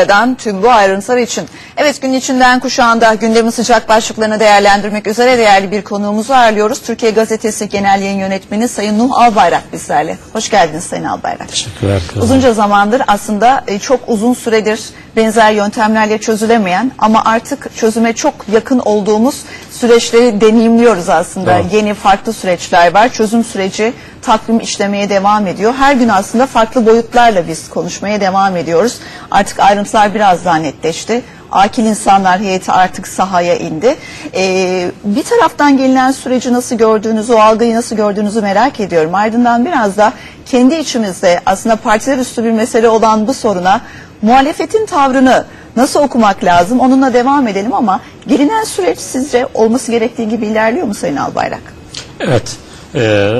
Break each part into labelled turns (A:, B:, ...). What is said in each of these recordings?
A: Eden tüm bu ayrıntılar için. Evet gün içinden kuşağında gündemin sıcak başlıklarını değerlendirmek üzere değerli bir konuğumuzu ağırlıyoruz. Türkiye Gazetesi Genel Yayın Yönetmeni Sayın Nuh Albayrak bizlerle. Hoş geldiniz Sayın Albayrak.
B: Teşekkürler.
A: Uzunca zamandır aslında e, çok uzun süredir benzer yöntemlerle çözülemeyen ama artık çözüme çok yakın olduğumuz süreçleri deneyimliyoruz aslında.
B: Doğru.
A: Yeni farklı süreçler var. Çözüm süreci takvim işlemeye devam ediyor. Her gün aslında farklı boyutlarla biz konuşmaya devam ediyoruz. Artık ayrıntılar biraz daha netleşti. Akil insanlar heyeti artık sahaya indi. Ee, bir taraftan gelinen süreci nasıl gördüğünüzü, o algıyı nasıl gördüğünüzü merak ediyorum. Ardından biraz da kendi içimizde aslında partiler üstü bir mesele olan bu soruna muhalefetin tavrını nasıl okumak lazım onunla devam edelim ama gelinen süreç sizce olması gerektiği gibi ilerliyor mu Sayın Albayrak?
B: Evet. Ee,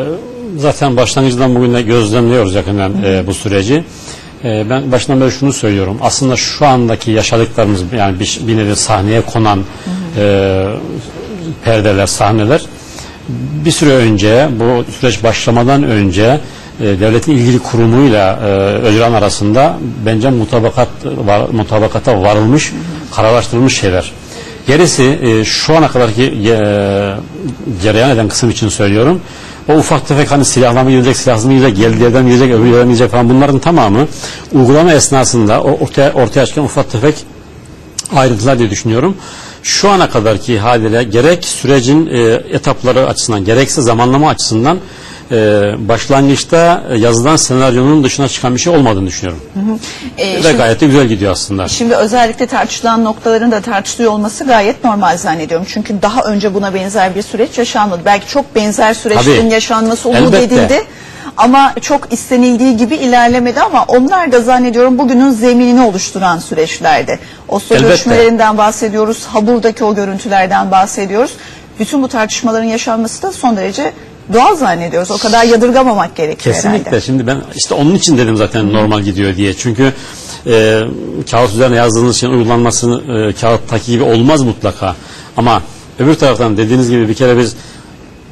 B: zaten başlangıcından bugüne gözlemliyoruz yakından e, bu süreci. E, ben başından beri şunu söylüyorum. Aslında şu andaki yaşadıklarımız yani bir, bir nevi sahneye konan e, perdeler, sahneler bir süre önce bu süreç başlamadan önce e, devletin ilgili kurumuyla e, Öcalan arasında bence mutabakat var, mutabakata varılmış, kararlaştırılmış şeyler. Gerisi e, şu ana kadarki e, cereyan eden kısım için söylüyorum. O ufak tefek hani silahla mı gidecek, silahsız mı yerden mi gidecek, öbür yerden mi gidecek falan bunların tamamı uygulama esnasında o ortaya, ortaya çıkan ufak tefek ayrıntılar diye düşünüyorum. Şu ana kadarki haliyle gerek sürecin e, etapları açısından gerekse zamanlama açısından e, başlangıçta e, yazılan senaryonun dışına çıkan bir şey olmadığını düşünüyorum.
A: Ee,
B: Ve
A: şimdi-
B: gayet de güzel gidiyor aslında.
A: Şimdi özellikle tartışılan noktaların da tartışılıyor olması gayet normal zannediyorum. Çünkü daha önce buna benzer bir süreç yaşanmadı. Belki çok benzer süreçlerin
B: Tabii.
A: yaşanması umut
B: Elbette.
A: edildi. Ama çok istenildiği gibi ilerlemedi ama onlar da zannediyorum bugünün zeminini oluşturan süreçlerdi. Oslo
B: Elbette.
A: görüşmelerinden bahsediyoruz, Habur'daki o görüntülerden bahsediyoruz. Bütün bu tartışmaların yaşanması da son derece doğal zannediyoruz. O kadar yadırgamamak gerekiyor
B: Kesinlikle.
A: herhalde.
B: Şimdi ben işte onun için dedim zaten normal gidiyor diye. Çünkü e, kağıt üzerine yazdığınız şeyin uygulanması e, kağıttaki gibi olmaz mutlaka. Ama öbür taraftan dediğiniz gibi bir kere biz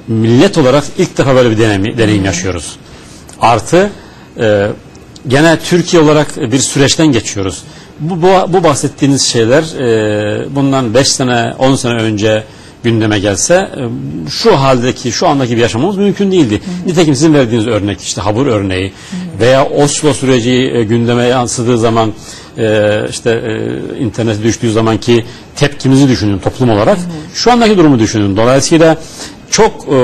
B: millet olarak ilk defa böyle bir deneyim, deneyim yaşıyoruz. Artı e, gene Türkiye olarak bir süreçten geçiyoruz. Bu, bu, bu bahsettiğiniz şeyler e, bundan 5 sene 10 sene önce gündeme gelse e, şu haldeki şu andaki bir yaşamamız mümkün değildi. Nitekim sizin verdiğiniz örnek işte Habur örneği veya Oslo süreci e, gündeme yansıdığı zaman e, işte e, internete düştüğü zamanki tepkimizi düşünün toplum olarak. Şu andaki durumu düşünün. Dolayısıyla çok e,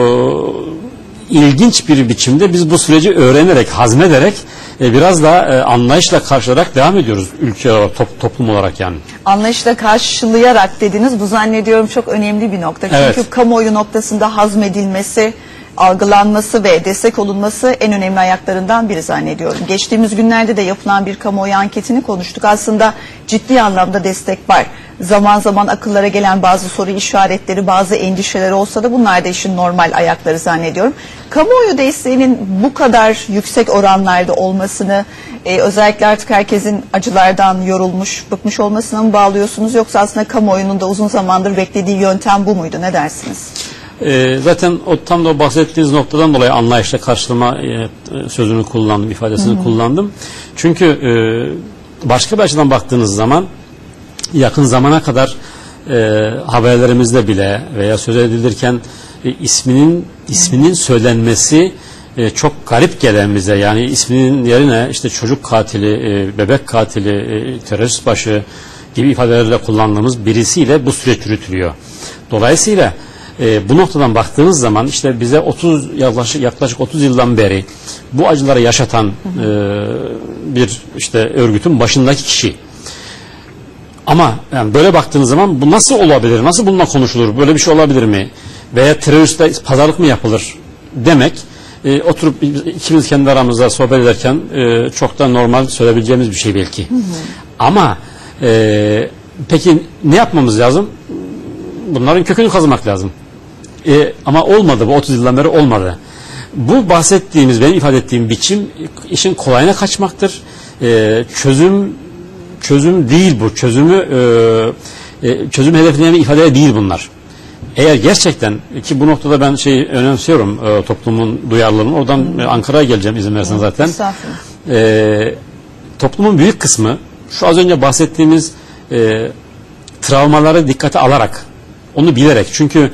B: ilginç bir biçimde biz bu süreci öğrenerek, hazmederek e, biraz daha e, anlayışla karşılayarak devam ediyoruz ülke olarak, top- toplum olarak yani.
A: anlayışla karşılayarak dediniz. Bu zannediyorum çok önemli bir nokta. Çünkü
B: Evet.
A: kamuoyu noktasında hazmedilmesi, algılanması ve destek olunması en önemli ayaklarından biri zannediyorum. Geçtiğimiz günlerde de yapılan bir kamuoyu anketini konuştuk. Aslında ciddi anlamda destek var. Zaman zaman akıllara gelen bazı soru işaretleri, bazı endişeler olsa da bunlar da işin normal ayakları zannediyorum. Kamuoyu desteğinin bu kadar yüksek oranlarda olmasını e, özellikle artık herkesin acılardan yorulmuş, bıkmış olmasına mı bağlıyorsunuz yoksa aslında kamuoyunun da uzun zamandır beklediği yöntem bu muydu? Ne dersiniz?
B: E, zaten o tam da o bahsettiğiniz noktadan dolayı anlayışla karşılama e, sözünü kullandım, ifadesini kullandım. Çünkü e, başka bir açıdan baktığınız zaman yakın zamana kadar e, haberlerimizde bile veya söz edilirken e, isminin isminin söylenmesi e, çok garip gelen bize yani isminin yerine işte çocuk katili, e, bebek katili, e, terörist başı gibi ifadelerle kullandığımız birisiyle bu süreç yürütülüyor. Dolayısıyla e, bu noktadan baktığınız zaman işte bize 30 yaklaşık yaklaşık 30 yıldan beri bu acıları yaşatan e, bir işte örgütün başındaki kişi. Ama yani böyle baktığınız zaman bu nasıl olabilir? Nasıl bununla konuşulur? Böyle bir şey olabilir mi? Veya teröristle pazarlık mı yapılır? Demek e, oturup ikimiz kendi aramızda sohbet ederken e, çok da normal söyleyebileceğimiz bir şey belki. Ama e, peki ne yapmamız lazım? Bunların kökünü kazımak lazım. E, ama olmadı bu 30 yıldan beri olmadı. Bu bahsettiğimiz, benim ifade ettiğim biçim işin kolayına kaçmaktır. E, çözüm çözüm değil bu. Çözümü e, e, çözüm hedefleyen ifadeler değil bunlar. Eğer gerçekten ki bu noktada ben şey önemsiyorum e, toplumun duyarlılığını. Oradan e, Ankara'ya geleceğim izin verirsen zaten. E, toplumun büyük kısmı şu az önce bahsettiğimiz e, travmaları dikkate alarak, onu bilerek. Çünkü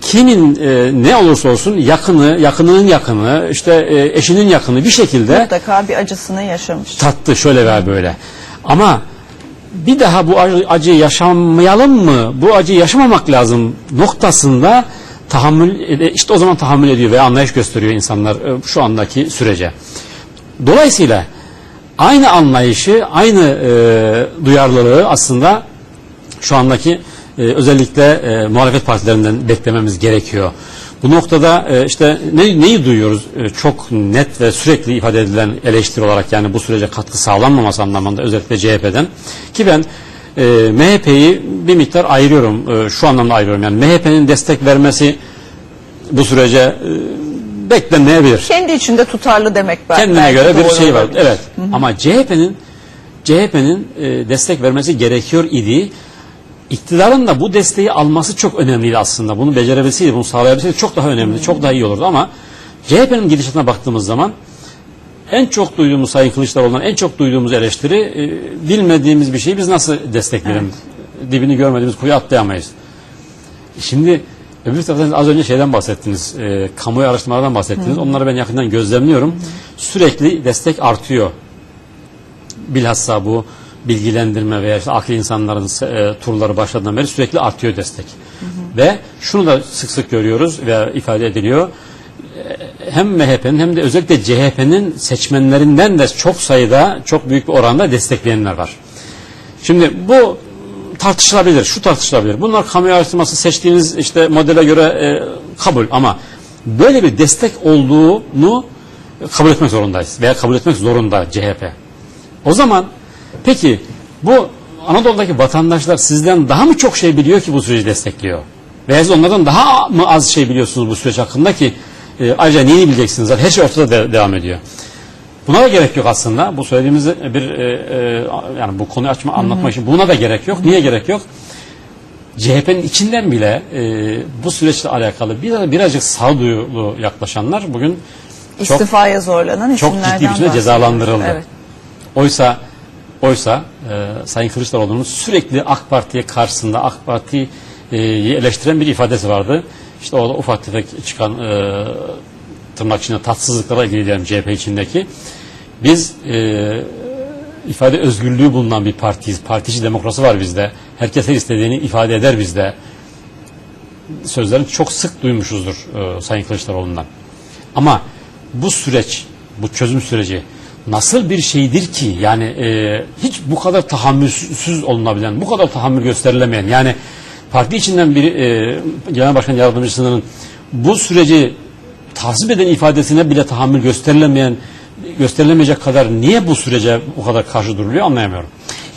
B: kimin e, ne olursa olsun yakını, yakınının yakını, işte e, eşinin yakını bir şekilde
A: Mutlaka bir acısını yaşamış.
B: tattı şöyle veya böyle. Ama bir daha bu acı- yaşamayalım mı? Bu acıyı yaşamamak lazım noktasında tahammül işte o zaman tahammül ediyor ve anlayış gösteriyor insanlar e, şu andaki sürece. Dolayısıyla aynı anlayışı, aynı e, duyarlılığı aslında şu andaki e, özellikle e, muhalefet partilerinden beklememiz gerekiyor. Bu noktada e, işte ne, neyi duyuyoruz? E, çok net ve sürekli ifade edilen eleştiri olarak yani bu sürece katkı sağlanmaması anlamında özellikle CHP'den ki ben e, MHP'yi bir miktar ayırıyorum. E, şu anlamda ayırıyorum. Yani MHP'nin destek vermesi bu sürece e, beklenmeyebilir.
A: Kendi içinde tutarlı demek belki.
B: Kendine
A: belki
B: göre bir şey var.
A: olabilir.
B: Evet. Ama CHP'nin CHP'nin e, destek vermesi gerekiyor idi. İktidarın da bu desteği alması çok önemliydi aslında. Bunu becerebilseydi, bunu sağlayabilseydi çok daha önemli, çok daha iyi olurdu ama CHP'nin gidişatına baktığımız zaman en çok duyduğumuz Sayın Kılıçdaroğlu'ndan en çok duyduğumuz eleştiri e, bilmediğimiz bir şeyi biz nasıl destekleyelim? Dibini görmediğimiz kuyu atlayamayız. Şimdi öbür taraftan az önce şeyden bahsettiniz. E, kamuoyu araştırmalardan bahsettiniz. Onları ben yakından gözlemliyorum. Sürekli destek artıyor. Bilhassa bu bilgilendirme veya işte akli insanların e, turları başladığından beri sürekli artıyor destek. Ve şunu da sık sık görüyoruz ve ifade ediliyor. E, Hem MHP'nin hem de özellikle CHP'nin seçmenlerinden de çok sayıda, çok büyük bir oranda destekleyenler var. Şimdi bu tartışılabilir, şu tartışılabilir. Bunlar kamuoyu araştırması seçtiğiniz işte modele göre e, kabul ama böyle bir destek olduğunu kabul etmek zorundayız veya kabul etmek zorunda CHP. O zaman peki bu Anadolu'daki vatandaşlar sizden daha mı çok şey biliyor ki bu süreci destekliyor? Veya siz onlardan daha mı az şey biliyorsunuz bu süreç hakkında ki e, ayrıca neyi bileceksiniz zaten her şey ortada de- devam ediyor. Buna da gerek yok aslında. Bu söylediğimiz bir e, e, yani bu konuyu açma anlatmak için buna da gerek yok. Niye gerek yok? CHP'nin içinden bile e, bu süreçle alakalı bir, birazcık sağduyulu yaklaşanlar bugün çok
A: İstifaya zorlanan
B: çok ciddi bir
A: bahsediyoruz.
B: cezalandırıldı.
A: Evet.
B: Oysa oysa e, Sayın Kılıçdaroğlu'nun sürekli AK Parti'ye karşısında AK Parti'yi eleştiren bir ifadesi vardı. İşte o da ufak tefek çıkan e, tırnak içinde tatsızlıklara ilgili diyelim CHP içindeki. Biz e, ifade özgürlüğü bulunan bir partiyiz. Partici demokrasi var bizde. Herkes her istediğini ifade eder bizde. Sözlerini çok sık duymuşuzdur e, Sayın Kılıçdaroğlu'ndan. Ama bu süreç, bu çözüm süreci nasıl bir şeydir ki yani e, hiç bu kadar tahammülsüz olunabilen, bu kadar tahammül gösterilemeyen yani parti içinden bir e, genel başkan yardımcısının bu süreci tasvip eden ifadesine bile tahammül gösterilemeyen gösterilemeyecek kadar niye bu sürece bu kadar karşı duruluyor anlayamıyorum.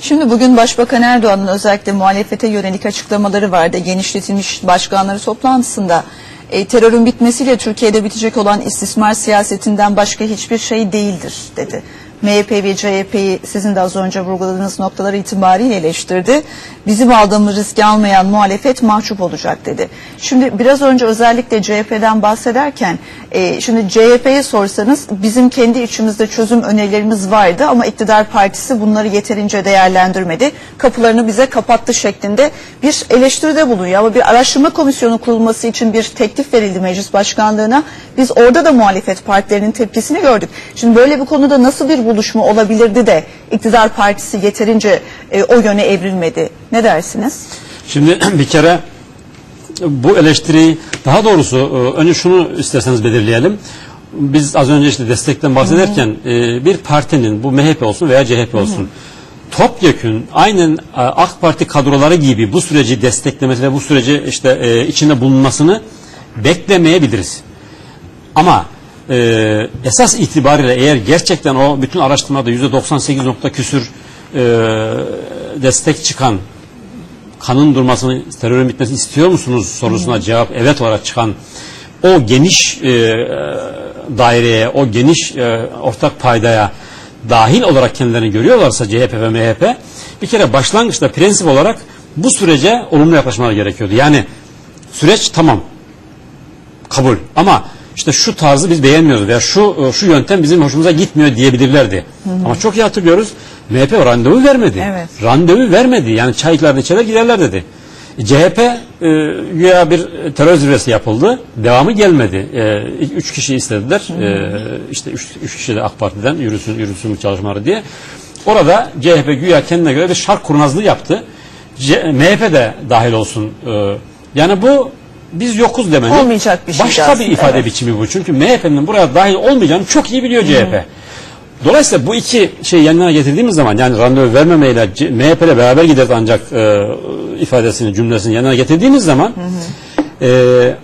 A: Şimdi bugün Başbakan Erdoğan'ın özellikle muhalefete yönelik açıklamaları vardı. Genişletilmiş başkanları toplantısında e, terörün bitmesiyle Türkiye'de bitecek olan istismar siyasetinden başka hiçbir şey değildir dedi. MHP ve CHP'yi sizin de az önce vurguladığınız noktalar itibariyle eleştirdi. Bizim aldığımız riski almayan muhalefet mahcup olacak dedi. Şimdi biraz önce özellikle CHP'den bahsederken e, şimdi CHP'ye sorsanız bizim kendi içimizde çözüm önerilerimiz vardı ama iktidar partisi bunları yeterince değerlendirmedi. Kapılarını bize kapattı şeklinde bir eleştiride bulunuyor. Ama bir araştırma komisyonu kurulması için bir teklif verildi meclis başkanlığına. Biz orada da muhalefet partilerinin tepkisini gördük. Şimdi böyle bir konuda nasıl bir buluşma olabilirdi de iktidar partisi yeterince e, o yöne evrilmedi? Ne dersiniz?
B: Şimdi bir kere bu eleştiriyi daha doğrusu e, önce şunu isterseniz belirleyelim. Biz az önce işte destekten bahsederken e, bir partinin bu MHP olsun veya CHP olsun topyekün aynen e, AK Parti kadroları gibi bu süreci desteklemesi ve bu süreci işte e, içinde bulunmasını beklemeyebiliriz. Ama e, esas itibariyle eğer gerçekten o bütün araştırmada yüzde 98 nokta küsür e, destek çıkan kanın durmasını, terörün bitmesini istiyor musunuz sorusuna cevap evet olarak çıkan o geniş e, daireye, o geniş e, ortak paydaya dahil olarak kendilerini görüyorlarsa CHP ve MHP bir kere başlangıçta prensip olarak bu sürece olumlu yaklaşmaları gerekiyordu. Yani süreç tamam kabul ama işte şu tarzı biz beğenmiyoruz veya şu şu yöntem bizim hoşumuza gitmiyor diyebilirlerdi. Ama çok iyi hatırlıyoruz. MHP randevu vermedi.
A: Evet.
B: Randevu vermedi. Yani çaylarını içerler giderler dedi. E, CHP e, güya bir terör zirvesi yapıldı. Devamı gelmedi. E, üç kişi istediler. E, işte üç, üç kişi de AK Parti'den yürüsün, yürüsün bu çalışmaları diye. Orada CHP güya kendine göre bir şark kurnazlığı yaptı. C- MHP de dahil olsun. E, yani bu biz yokuz demenin
A: Olmayacak bir şeydi
B: başka
A: aslında,
B: bir ifade
A: evet.
B: biçimi bu. Çünkü MHP'nin buraya dahil olmayacağını çok iyi biliyor CHP. Dolayısıyla bu iki şeyi yan yana getirdiğimiz zaman yani randevu vermemeyle MHP ile beraber gideriz ancak e, ifadesini cümlesini yan yana getirdiğimiz zaman e,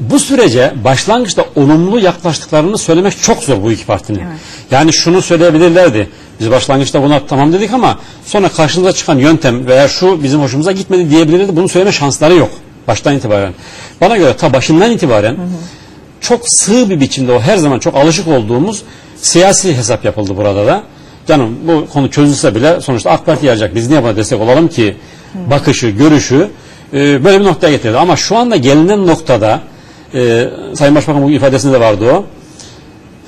B: bu sürece başlangıçta olumlu yaklaştıklarını söylemek çok zor bu iki partinin. Yani şunu söyleyebilirlerdi. Biz başlangıçta buna tamam dedik ama sonra karşımıza çıkan yöntem veya şu bizim hoşumuza gitmedi diyebilirlerdi. Bunu söyleme şansları yok baştan itibaren. Bana göre ta başından itibaren çok sığ bir biçimde o her zaman çok alışık olduğumuz siyasi hesap yapıldı burada da. Canım bu konu çözülse bile sonuçta AK Parti yarayacak. Biz niye buna destek olalım ki? Bakışı, görüşü e, böyle bir noktaya getirdi. Ama şu anda gelinen noktada e, Sayın Başbakan bu ifadesinde de vardı o.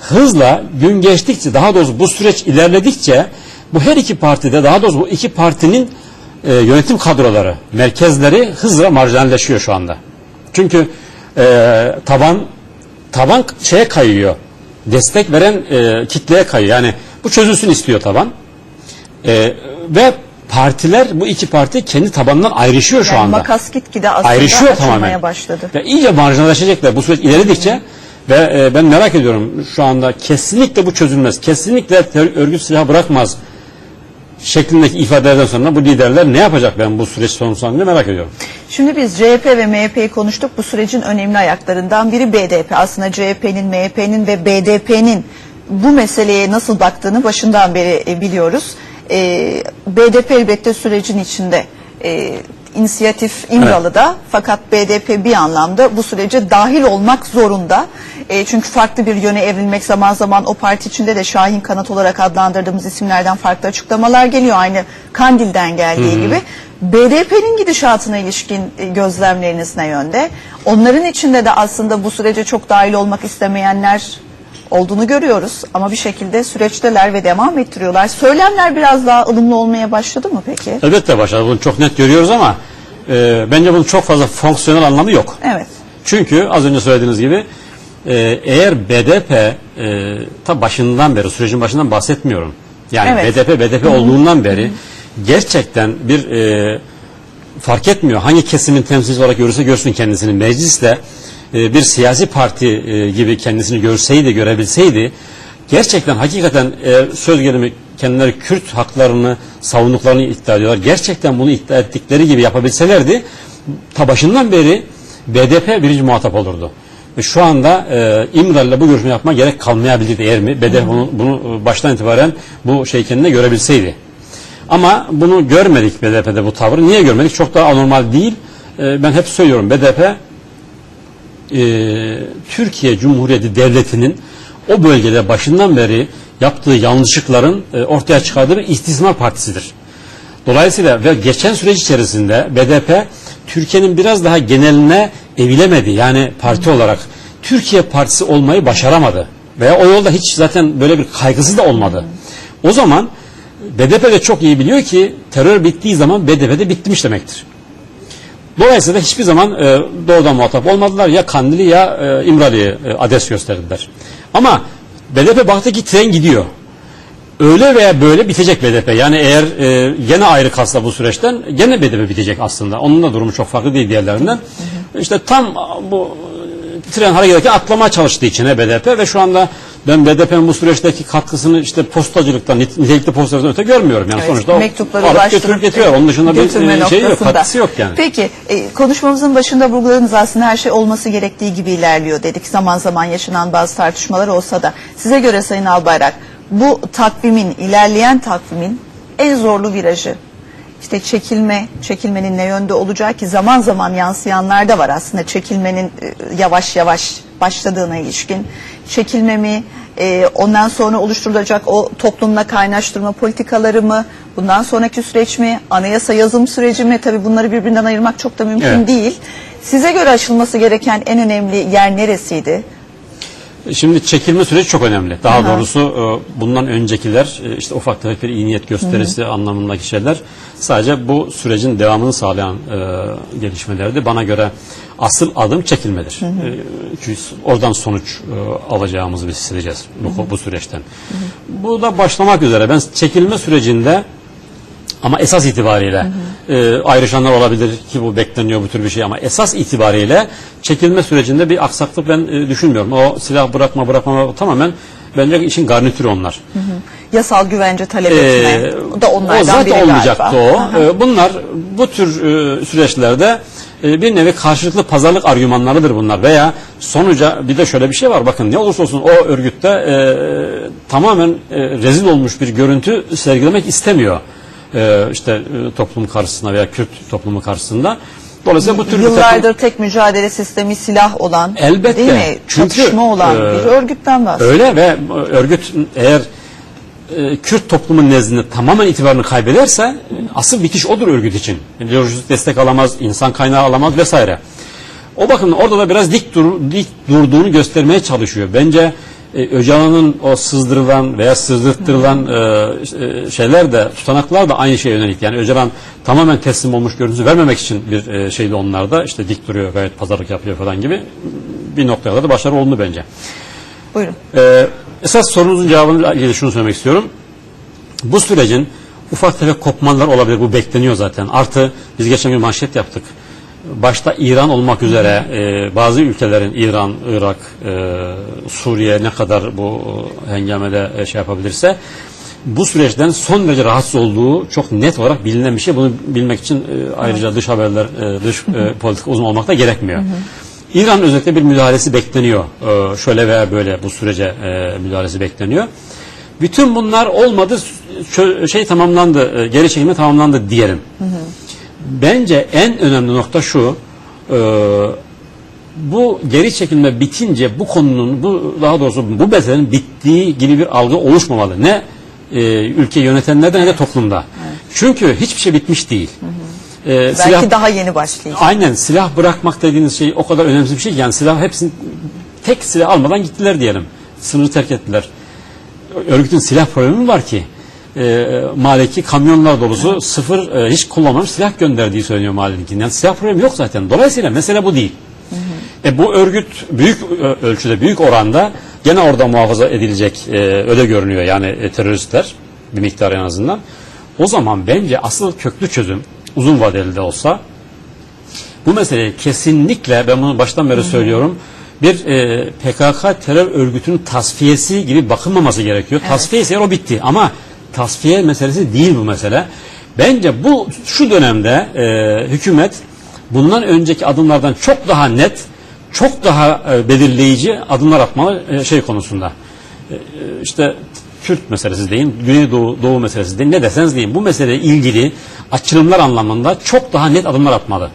B: Hızla gün geçtikçe daha doğrusu bu süreç ilerledikçe bu her iki partide daha doğrusu bu iki partinin e, yönetim kadroları, merkezleri hızla marjinalleşiyor şu anda. Çünkü e, taban taban şeye kayıyor. Destek veren e, kitleye kayıyor. Yani bu çözülsün istiyor taban. E, ve partiler bu iki parti kendi tabanından ayrışıyor şu
A: Yani
B: anda.
A: makas gitgide aslında
B: Ayrışıyor tamamen.
A: başladı.
B: Ve iyice marjinalaşacaklar bu süreç ilerledikçe ve e, ben merak ediyorum şu anda kesinlikle bu çözülmez. Kesinlikle örgüt silahı bırakmaz şeklindeki ifadelerden sonra bu liderler ne yapacak ben bu süreç sonuçlarında merak ediyorum.
A: Şimdi biz CHP ve MHP'yi konuştuk. Bu sürecin önemli ayaklarından biri BDP. Aslında CHP'nin, MHP'nin ve BDP'nin bu meseleye nasıl baktığını başından beri e, biliyoruz. E, BDP elbette sürecin içinde. E, inisiyatif İmralı'da fakat BDP bir anlamda bu sürece dahil olmak zorunda. E, çünkü farklı bir yöne evrilmek zaman zaman o parti içinde de Şahin Kanat olarak adlandırdığımız isimlerden farklı açıklamalar geliyor. Aynı Kandil'den geldiği gibi. BDP'nin gidişatına ilişkin e, gözlemleriniz ne yönde? Onların içinde de aslında bu sürece çok dahil olmak istemeyenler olduğunu görüyoruz ama bir şekilde süreçteler ve devam ettiriyorlar. Söylemler biraz daha ılımlı olmaya başladı mı peki?
B: Elbette başladı bunu çok net görüyoruz ama e, bence bunun çok fazla fonksiyonel anlamı yok.
A: Evet.
B: Çünkü az önce söylediğiniz gibi e, eğer BDP e, ta başından beri sürecin başından bahsetmiyorum. Yani
A: Evet.
B: BDP BDP olduğundan beri gerçekten bir e, fark etmiyor. Hangi kesimin temsilcisi olarak görürse görsün kendisini meclisle e, bir siyasi parti e, gibi kendisini görseydi, görebilseydi gerçekten hakikaten e, söz gelimi kendileri Kürt haklarını savunduklarını iddia ediyorlar. Gerçekten bunu iddia ettikleri gibi yapabilselerdi ta başından beri BDP birinci muhatap olurdu. Ve şu anda e, İmralı'yla bu görüşme yapma gerek kalmayabilirdi eğer mi? BDP bunu, bunu e, baştan itibaren bu şey kendine görebilseydi. Ama bunu görmedik BDP'de bu tavrı. Niye görmedik? Çok da anormal değil. E, ben hep söylüyorum BDP e, Türkiye Cumhuriyeti Devleti'nin o bölgede başından beri yaptığı yanlışlıkların e, ortaya çıkardığı bir istismar partisidir. Dolayısıyla ve geçen süreç içerisinde BDP Türkiye'nin biraz daha geneline evilemedi. Yani parti olarak Türkiye Partisi olmayı başaramadı. Veya o yolda hiç zaten böyle bir kaygısı da olmadı. O zaman BDP de çok iyi biliyor ki terör bittiği zaman BDP de bitmiş demektir. Dolayısıyla hiçbir zaman e, doğrudan muhatap olmadılar. Ya Kandil'i ya e, İmralı'yı e, adres gösterdiler. Ama BDP baktı ki tren gidiyor. Öyle veya böyle bitecek BDP. Yani eğer e, gene ayrı kalsa bu süreçten gene BDP bitecek aslında. Onun da durumu çok farklı değil diğerlerinden. İşte tam bu e, tren hareket ederken atlamaya çalıştı içine BDP ve şu anda ben BDP'nin bu süreçteki katkısını işte postacılıktan, nit- nitelikli postacılıktan öte görmüyorum. Yani
A: Evet,
B: sonuçta o
A: mektupları
B: alıp götürüp getiriyor. Onun dışında bir e, şey yok, katkısı yok yani.
A: Peki e, konuşmamızın başında vurguladınız aslında her şey olması gerektiği gibi ilerliyor dedik. Zaman zaman yaşanan bazı tartışmalar olsa da size göre Sayın Albayrak bu takvimin ilerleyen takvimin en zorlu virajı işte çekilme, çekilmenin ne yönde olacağı ki zaman zaman yansıyanlar da var aslında çekilmenin e, yavaş yavaş başladığına ilişkin. Çekilme mi, e, ondan sonra oluşturulacak o toplumla kaynaştırma politikaları mı, bundan sonraki süreç mi, anayasa yazım süreci mi? Tabii bunları birbirinden ayırmak çok da mümkün
B: Evet.
A: değil. Size göre aşılması gereken en önemli yer neresiydi?
B: Şimdi çekilme süreci çok önemli. Daha
A: Aha.
B: doğrusu e, bundan öncekiler e, işte ufak tefek bir iyi niyet gösterisi anlamındaki şeyler sadece bu sürecin devamını sağlayan e, gelişmelerdi. Bana göre asıl adım çekilmedir. E, çünkü oradan sonuç e, alacağımızı biz hissedeceğiz bu, bu süreçten. Bu da başlamak üzere. Ben çekilme sürecinde ama esas itibariyle e, ayrışanlar olabilir ki bu bekleniyor bu tür bir şey ama esas itibariyle çekilme sürecinde bir aksaklık ben e, düşünmüyorum. O silah bırakma bırakma tamamen bence işin garnitürü onlar.
A: Yasal güvence talep
B: Ee,
A: etme. O da onlardan
B: o zaten
A: biri
B: olmayacaktı
A: galiba.
B: o. Ee, bunlar bu tür e, süreçlerde e, bir nevi karşılıklı pazarlık argümanlarıdır bunlar veya sonuca bir de şöyle bir şey var bakın ne olursa olsun o örgütte e, tamamen e, rezil olmuş bir görüntü sergilemek istemiyor. E, işte e, toplum karşısında veya Kürt toplumu karşısında. Dolayısıyla bu tür bir takım-
A: Yıllardır tek mücadele sistemi silah olan,
B: Elbette.
A: değil mi?
B: Çünkü,
A: Çatışma olan
B: e,
A: bir örgütten bahsediyoruz.
B: Öyle ve örgüt eğer e, Kürt toplumun nezdinde tamamen itibarını kaybederse e, asıl bitiş odur örgüt için. Lojistik destek alamaz, insan kaynağı alamaz vesaire. O bakımdan orada da biraz dik, dur, dik durduğunu göstermeye çalışıyor. Bence e, Öcalan'ın o sızdırılan veya sızdırttırılan e, e, şeyler de tutanaklar da aynı şeye yönelik. Yani Öcalan tamamen teslim olmuş görüntüsü vermemek için bir e, şeydi onlarda. işte dik duruyor gayet pazarlık yapıyor falan gibi bir noktaya da başarı oldu bence.
A: Buyurun.
B: Ee, esas sorunuzun cevabını ilgili şunu söylemek istiyorum. Bu sürecin ufak tefek kopmalar olabilir. Bu bekleniyor zaten. Artı biz geçen gün manşet yaptık. Başta İran olmak üzere e, bazı ülkelerin İran, Irak, e, Suriye ne kadar bu e, hengamede e, şey yapabilirse bu süreçten son derece rahatsız olduğu çok net olarak bilinen bir şey. Bunu bilmek için e, ayrıca dış haberler, e, dış e, politika uzman olmak da gerekmiyor. İran özellikle bir müdahalesi bekleniyor. Ee, şöyle veya böyle bu sürece e, müdahalesi bekleniyor. Bütün bunlar olmadı, şey tamamlandı, e, geri çekilme tamamlandı diyelim. Bence en önemli nokta şu, e, bu geri çekilme bitince bu konunun, bu daha doğrusu bu meselenin bittiği gibi bir algı oluşmamalı. Ne e, ülke yönetenlerde ne de toplumda. Çünkü hiçbir şey bitmiş değil. E,
A: Belki
B: silah-
A: daha yeni başlayacak.
B: Aynen silah bırakmak dediğiniz şey o kadar önemli bir şey yani silah hepsini tek silah almadan gittiler diyelim. Sınırı terk ettiler. Örgütün silah problemi mi var ki? E, Maliki kamyonlar dolusu sıfır e, hiç kullanmamış silah gönderdiği söyleniyor Malik'in. Yani silah problemi yok zaten. Dolayısıyla mesele bu değil. E, bu örgüt büyük ö- ölçüde, büyük oranda gene orada muhafaza edilecek e, öyle görünüyor yani e, teröristler bir miktar en azından. O zaman bence asıl köklü çözüm uzun vadeli de olsa bu mesele kesinlikle ben bunu baştan beri söylüyorum bir e, PKK terör örgütünün tasfiyesi gibi bakılmaması gerekiyor. Tasfiye ise o bitti ama tasfiye meselesi değil bu mesele. Bence bu şu dönemde e, hükümet bundan önceki adımlardan çok daha net, çok daha e, belirleyici adımlar atmalı e, şey konusunda. E, e, işte Kürt meselesi deyin, Güneydoğu Doğu meselesi deyin, ne deseniz deyin. Bu meseleyle ilgili açılımlar anlamında çok daha net adımlar atmalı.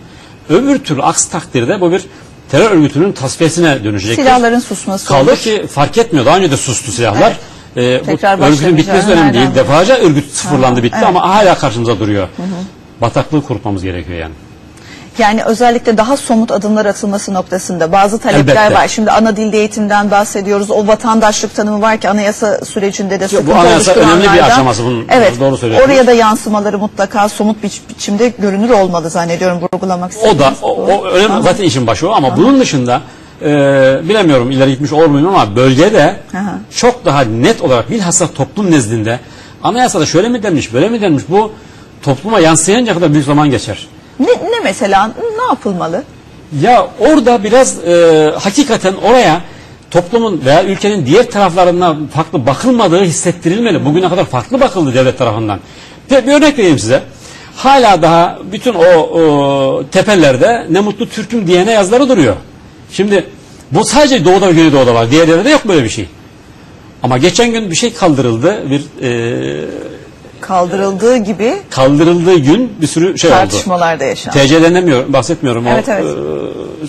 B: Öbür türlü aksi takdirde bu bir terör örgütünün tasfiyesine dönüşecektir.
A: Silahların susması
B: Kaldı
A: olur.
B: ki fark etmiyor. Daha önce de sustu silahlar. Ee, bu
A: Tekrar
B: örgütün bitmesi önemli değil.
A: nereden?
B: Defalarca örgüt sıfırlandı bitti
A: evet.
B: ama hala karşımıza duruyor. Bataklığı kurutmamız gerekiyor yani.
A: Yani özellikle daha somut adımlar atılması noktasında bazı talepler
B: Elbette.
A: var. Şimdi ana dilde eğitimden bahsediyoruz. O vatandaşlık tanımı var ki anayasa sürecinde de sıkıntı
B: anayasa önemli bir aşaması, bunun
A: Evet.
B: doğru.
A: Oraya da yansımaları mutlaka somut bir biçimde görünür olmalı zannediyorum vurgulamak
B: O da o, o önemli zaten işin başı o ama bunun dışında e, bilemiyorum ileri gitmiş olur muyum ama bölgede
A: Aha.
B: çok daha net olarak bilhassa toplum nezdinde anayasada şöyle mi denmiş böyle mi denmiş bu topluma yansıyınca kadar büyük zaman geçer.
A: Ne, ne mesela ne yapılmalı?
B: Ya orada biraz e, hakikaten oraya toplumun veya ülkenin diğer taraflarından farklı bakılmadığı hissettirilmeli. Bugüne kadar farklı bakıldı devlet tarafından. Bir, bir örnek vereyim size. Hala daha bütün o, o tepelerde ne mutlu Türk'üm diyene yazıları duruyor. Şimdi bu sadece doğuda ve güneydoğuda var. Diğer yerlerde yok böyle bir şey. Ama geçen gün bir şey kaldırıldı. Bir e,
A: Kaldırıldığı gibi
B: kaldırıldığı gün bir sürü şey oldu.
A: tartışmalarda yaşandı.
B: TC'lenemiyor, bahsetmiyorum.
A: Evet,
B: o,
A: evet.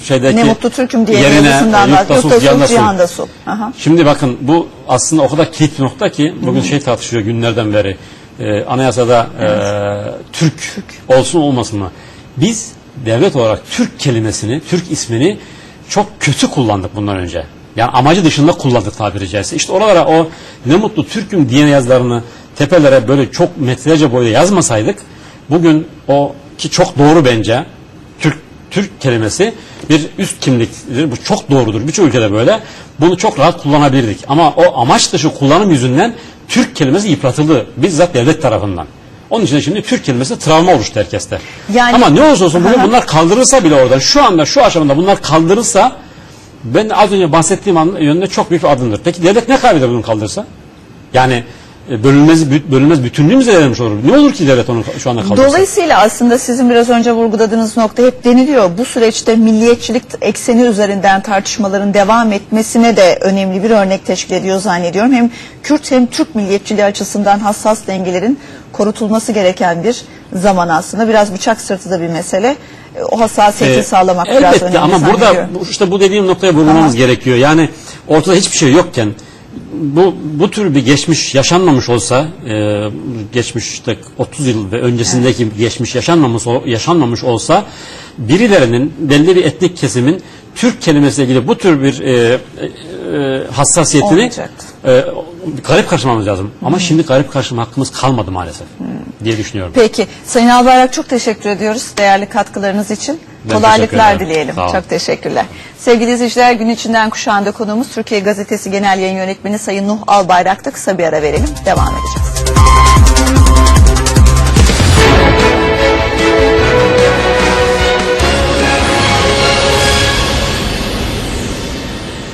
B: e, şeydeki
A: Ne mutlu Türk'üm diye
B: yerine,
A: yazısından
B: e,
A: bahsediyor.
B: yurtta sus,
A: Yurtta
B: cihanda
A: sus,
B: sus.
A: cihanda sus. Aha.
B: Şimdi bakın bu aslında o kadar kilit bir nokta ki bugün şey tartışılıyor günlerden beri. E, anayasada e, Türk, olsun olmasın mı? Biz devlet olarak Türk kelimesini, Türk ismini çok kötü kullandık bundan önce. Yani amacı dışında kullandık tabiri caizse. İşte oralara o ne mutlu Türk'üm diyen yazılarını tepelere böyle çok metrelerce boyda yazmasaydık bugün o ki çok doğru bence Türk Türk kelimesi bir üst kimliktir. Bu çok doğrudur. Birçok ülkede böyle. Bunu çok rahat kullanabilirdik. Ama o amaç dışı kullanım yüzünden Türk kelimesi yıpratıldı. Bizzat devlet tarafından. Onun için şimdi Türk kelimesi travma oluştu herkeste.
A: Yani-
B: Ama ne olursa olsun bugün bunlar kaldırılsa bile oradan şu anda şu aşamada bunlar kaldırılsa ben az önce bahsettiğim an, çok büyük bir adımdır. Peki devlet ne kaybeder bunu kaldırırsa? Yani e, bölünmez bölünmez bütünlüğümüz zedelenmiş olur. Ne olur ki devlet onu şu anda kaldırırsa?
A: Dolayısıyla aslında sizin biraz önce vurguladığınız nokta hep deniliyor. Bu süreçte milliyetçilik ekseni üzerinden tartışmaların devam etmesine de önemli bir örnek teşkil ediyor zannediyorum. Hem Kürt hem Türk milliyetçiliği açısından hassas dengelerin korutulması gereken bir zaman aslında. Biraz bıçak sırtı da bir mesele. E, O hassasiyeti
B: Ee,
A: sağlamak biraz
B: elbette
A: önemli
B: ama burada işte bu dediğim noktaya vurmamız gerekiyor. Yani ortada hiçbir şey yokken bu bu tür bir geçmiş yaşanmamış olsa e, geçmişte 30 yıl ve öncesindeki geçmiş yaşanmamış yaşanmamış olsa birilerinin belli bir etnik kesimin Türk kelimesiyle ilgili bu tür bir e, e, e, hassasiyetini
A: Olmayacaktı.
B: e, garip karşılamamız lazım. Ama şimdi garip karşılama hakkımız kalmadı maalesef diye düşünüyorum.
A: Peki Sayın Albayrak çok teşekkür ediyoruz değerli katkılarınız için.
B: Ben
A: Kolaylıklar
B: teşekkür ederim.
A: dileyelim.
B: Sağ olun.
A: Çok teşekkürler. Sevgili izleyiciler gün içinden kuşağında konuğumuz Türkiye Gazetesi Genel Yayın Yönetmeni Sayın Nuh Albayrak'ta kısa bir ara verelim. Devam edeceğiz.